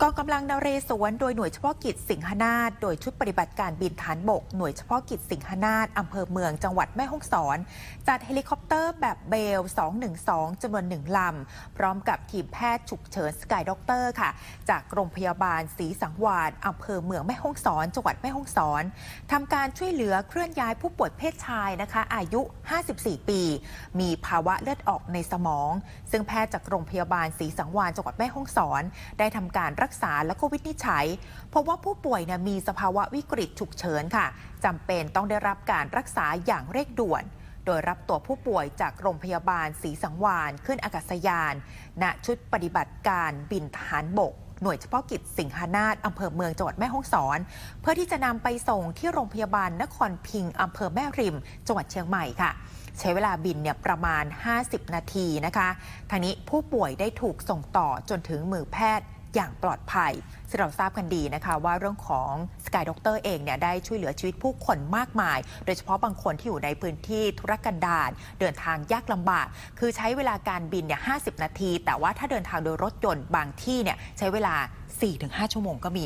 กองกำลังนเรศวรโดยหน่วยเฉพาะกิจสิงหนาฏโดยชุดปฏิบัติการบินฐานบก หน่วยเฉพาะกิจสิงหนาฏอำเภอเมืองจังหวัดแม่ฮ่องสอน จัดเฮลิคอปเตอร์แบบเบล 212จำนวนหนึ่งลำ พร้อมกับทีมแพทย์ฉุกเฉินสกายด็อกเตอร์ค่ะ จากโรงพยาบาลศรีสังวาลอำเภอเมืองแม่ฮ่องสอน จังหวัดแม่ฮ่องสอนทำการช่วยเหลือเคลื่อนย้ายผู้ป่วยเพศชายนะคะ อายุ 54 ปี มีภาวะเลือดออกในสมอง ซึ่งแพทย์จากโรงพยาบาลศรีสังวาลจังหวัดแม่ฮ่องสอน ได้ทำการรักษาและก็วินิจฉัยพบว่าผู้ป่วยมีสภาวะวิกฤตฉุกเฉินค่ะจำเป็นต้องได้รับการรักษาอย่างเร่งด่วน โดยรับตัวผู้ป่วยจากโรงพยาบาลศรีสังวาลขึ้นอากาศยาน ณชุดปฏิบัติการบินทหารบกหน่วยเฉพาะกิจสิงหนาฏอำเภอเมืองจังหวัดแม่ฮ่องสอน เพื่อที่จะนำไปส่งที่โรงพยาบาลนครพิงอำเภอแม่ริม จังหวัดเชียงใหม่ค่ะ ใช้เวลาบินเนี่ยประมาณ 50 นาทีนะคะทางนี้ผู้ป่วยได้ถูกส่งต่อจนถึงมือแพทย์ อย่างปลอดภัยซึ่งเราทราบกันดีนะคะ ว่าเรื่องของสกายด็อกเตอร์เองเนี่ยได้ช่วยเหลือชีวิตผู้คนมากมาย โดยเฉพาะบางคนที่อยู่ในพื้นที่ธุรกันดารเดินทางยากลำบาก คือใช้เวลาการบินเนี่ย50นาที แต่ว่าถ้าเดินทางโดยรถยนต์บางที่เนี่ยใช้เวลา 4-5 ชั่วโมงก็มี